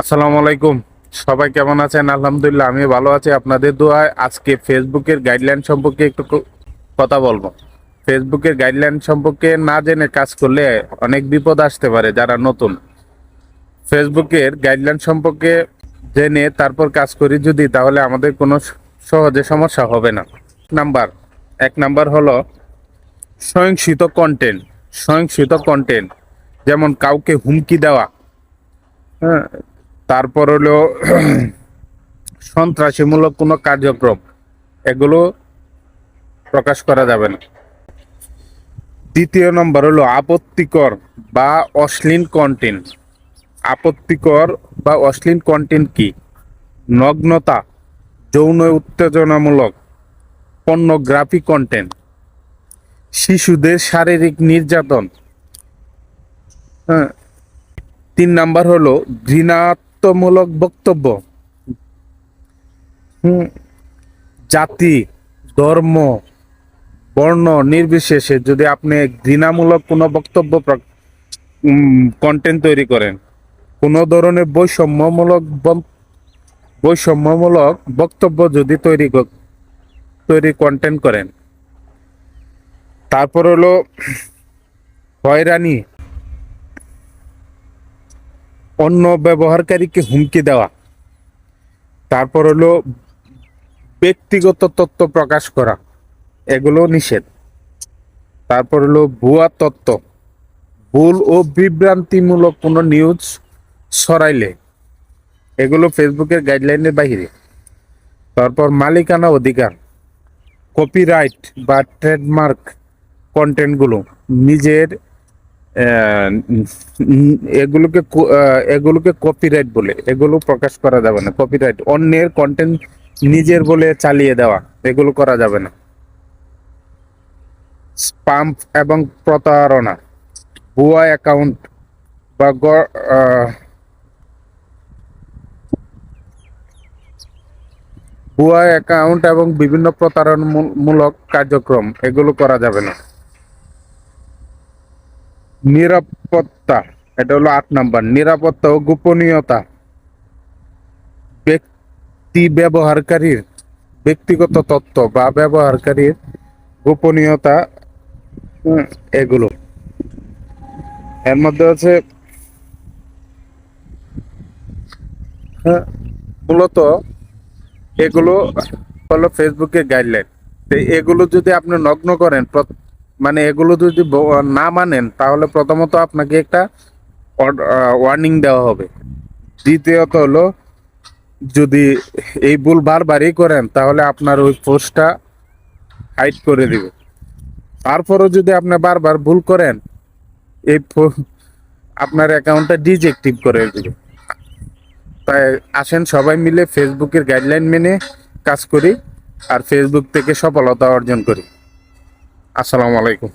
আসসালামু আলাইকুম। সবাই কেমন আছেন? আলহামদুলিল্লাহ আমি ভালো আছি। আপনাদের দোয়ায় আজকে ফেসবুকের গাইডলাইন সম্পর্কে একটু কথা বলব। ফেসবুকের গাইডলাইন সম্পর্কে না জেনে কাজ করলে অনেক বিপদ আসতে পারে যারা নতুন। ফেসবুকের গাইডলাইন সম্পর্কে জেনে তারপর কাজ করি যদি, তাহলে আমাদের কোনো সহজে সমস্যা হবে না। নাম্বার, এক নাম্বার হলো স্বয়ংসিত কন্টেন্ট স্বয়ংসিত কন্টেন্ট যেমন কাউকে হুমকি দেওয়া হ্যাঁ তারপর হলো সন্ত্রাসীমূলক কোনো কার্যক্রম, এগুলো প্রকাশ করা যাবে না। দ্বিতীয় নম্বর হলো আপত্তিকর বা অশ্লীল কন্টেন্ট আপত্তিকর বা অশ্লীল কন্টেন্ট কি? নগ্নতা, যৌন উত্তেজনামূলক পর্নোগ্রাফি কন্টেন্ট শিশুদের শারীরিক নির্যাতন। হ্যাঁ। তিন নাম্বার হলো ঘৃণাত্মমূলক বক্তব্য। জাতি, ধর্ম, বর্ণ নির্বিশেষে যদি আপনি ঘৃণামূলক কোনো বক্তব্য কন্টেন্ট তৈরি করেন, কোনো ধরনের বৈষম্যমূলক বৈষম্যমূলক বক্তব্য যদি তৈরি তৈরি কন্টেন্ট করেন, তারপর হলো, হয়রানি অন্য ব্যবহারকারীকে হুমকি দেওয়া। তারপর হলো ব্যক্তিগত তথ্য প্রকাশ করা। এগুলো নিষেধ। তারপর হলো ভুয়া তথ্য। ভুল ও বিভ্রান্তিমূলক কোনো নিউজ ছড়াইলে। এগুলো ফেসবুকের গাইডলাইনের বাইরে তারপর মালিকানা অধিকার। কপিরাইট বা ট্রেডমার্ক কন্টেন্টগুলো নিজের এগুলোকে এগুলোকে কপিরাইট বলে। এগুলো প্রকাশ করা যাবে না। কপিরাইট অন্যের কন্টেন্ট নিজের বলে চালিয়ে দেওয়া, এগুলো করা যাবে না। স্পাম এবং প্রতারণা, ভুয়া অ্যাকাউন্ট বা ভুয়া অ্যাকাউন্ট এবং বিভিন্ন প্রতারণামূলক কার্যক্রম, এগুলো করা যাবে না। নিরাপত্তা এটা হলো আট নাম্বার নিরাপত্তা ও গোপনীয়তা। ব্যক্তি ব্যবহারকারীর ব্যক্তিগত তথ্য বা ব্যবহারকারীর গোপনীয়তা এগুলো। এর মধ্যে আছে হ্যাঁ, মূলত এগুলো হলো ফেসবুকের গাইডলাইন এগুলো যদি আপনি নগ্ন করেন মানে এগুলো যদি না মানেন, তাহলে প্রথমত আপনাকে একটা ওয়ার্নিং দেওয়া হবে। দ্বিতীয়ত হলো, যদি এই ভুল বারবারই করেন, তাহলে আপনার ওই পোস্টটা হাইড করে দিবে। তারপরও যদি আপনি বারবার ভুল করেন, এই আপনার অ্যাকাউন্টটা ডিজেক্টিভ করে দেবে। তাই আসেন সবাই মিলে ফেসবুকের গাইডলাইন মেনে কাজ করি, আর ফেসবুক থেকে সফলতা অর্জন করি। আসসালামু আলাইকুম